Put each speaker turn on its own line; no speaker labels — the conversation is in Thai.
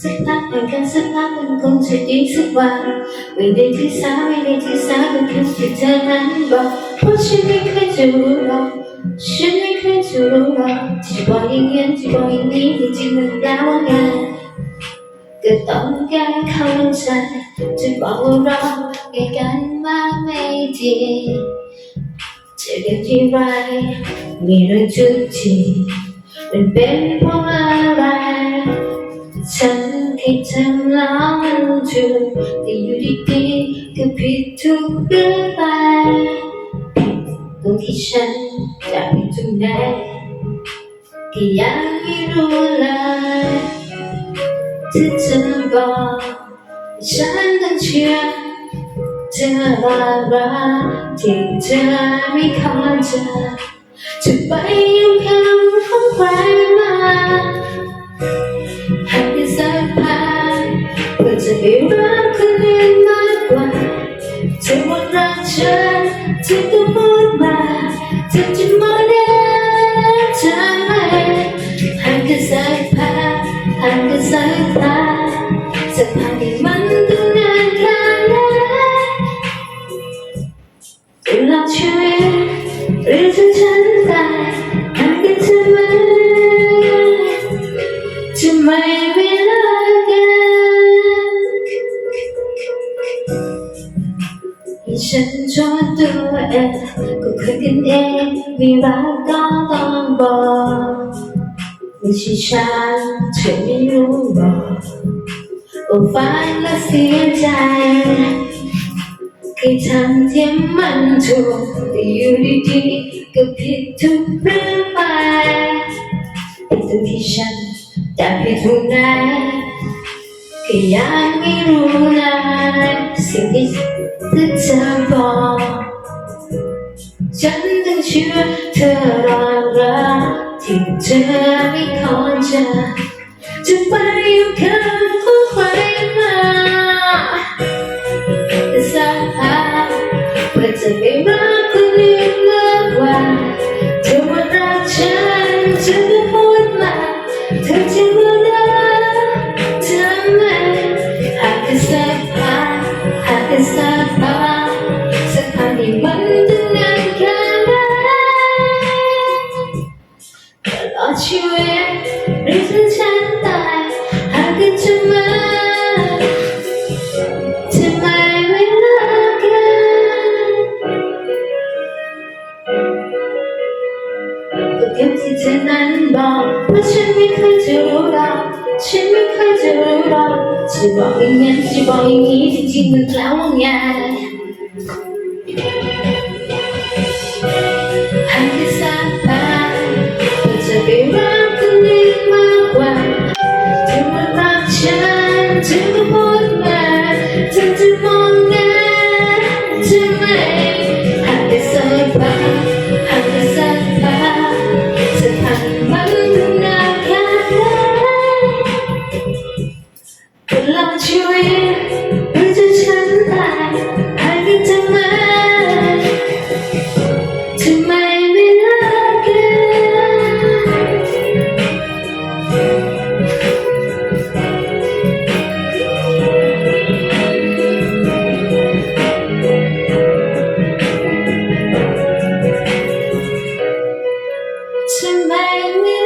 สักพักห่างกันสักพักมันคงจะดีสักวันไม่ได้ที่สาไม่ได้ที่สาก็แค่ที่เธอนั้นบอกเพราะฉันไม่เคยจะรู้หรอกฉันไม่เคยจะรู้หรอกที่บอกอย่างนั้ที่บอกอย่างนี้จริงมันแปลว่าไงก็ต้องแก้เข้าใจจะบอกว่าเราใกล้กันมากไม่ดีเจอกันที่ไรมีเรื่องจุดที่มันเป็นเพราะอะไรฉัน คิดทำแล้วมันถูกแต่อยู่ดีๆก็ผิดทุกเรื่องไปตรงที่ฉันจะไปตรงไหนก็ยังไม่รู้เลยที่เธอบอกฉันต้องเชื่อเธอว่ารักที่เธอไม่เข้าใจจะไปยุ่งคำของใคร อว่ารักฉันเธอก็พูดมาเธอจะมองเด้ทำไมหากได้สักพักหากได้สักพักสักพักที่มันต้องนานแค่ไหนตลอดชีวิตหรือจนฉั ชอบตัวเองก็คุยกันเองม่รักก็ต้องบอกไม่ใช่ฉันเธอไม่รู้บอกโอ้ฟังแล้วเสียใจเคยทำที่มันถูกแต่อยู่ดีๆก็ผิดทุกเรื่องไปเป็นตัวที่ฉันจะไปตรงไหนก็ยังไม่รู้เลย สิ่งที่เธอบอกฉันต้องเชื่อเธอรอรักที่เธอไม่ขอจะจะไปอยู่ข้างของใครมาแต่สักพักเพื่อจะไปรักคนอื่นมากกว่าเธอว่ารักฉันฉันก็พูดมาเธอจะ สักกสักพักที่มันต้องนานแค่ไหนตลอดชีวิตหรือฉัน ฉันไม่เคยจะรู้หรอกจะบอกอย่างนั้นจะบอกอย่างนี้จริงๆมันแล้วไงให้ก็ทราบไปาจะไปรักคนอื่มากกว่าถึงว่ารักฉันถึงว่า ชีวิหรือจะฉันตายใครที่ทำไมไม่รักกันมไม่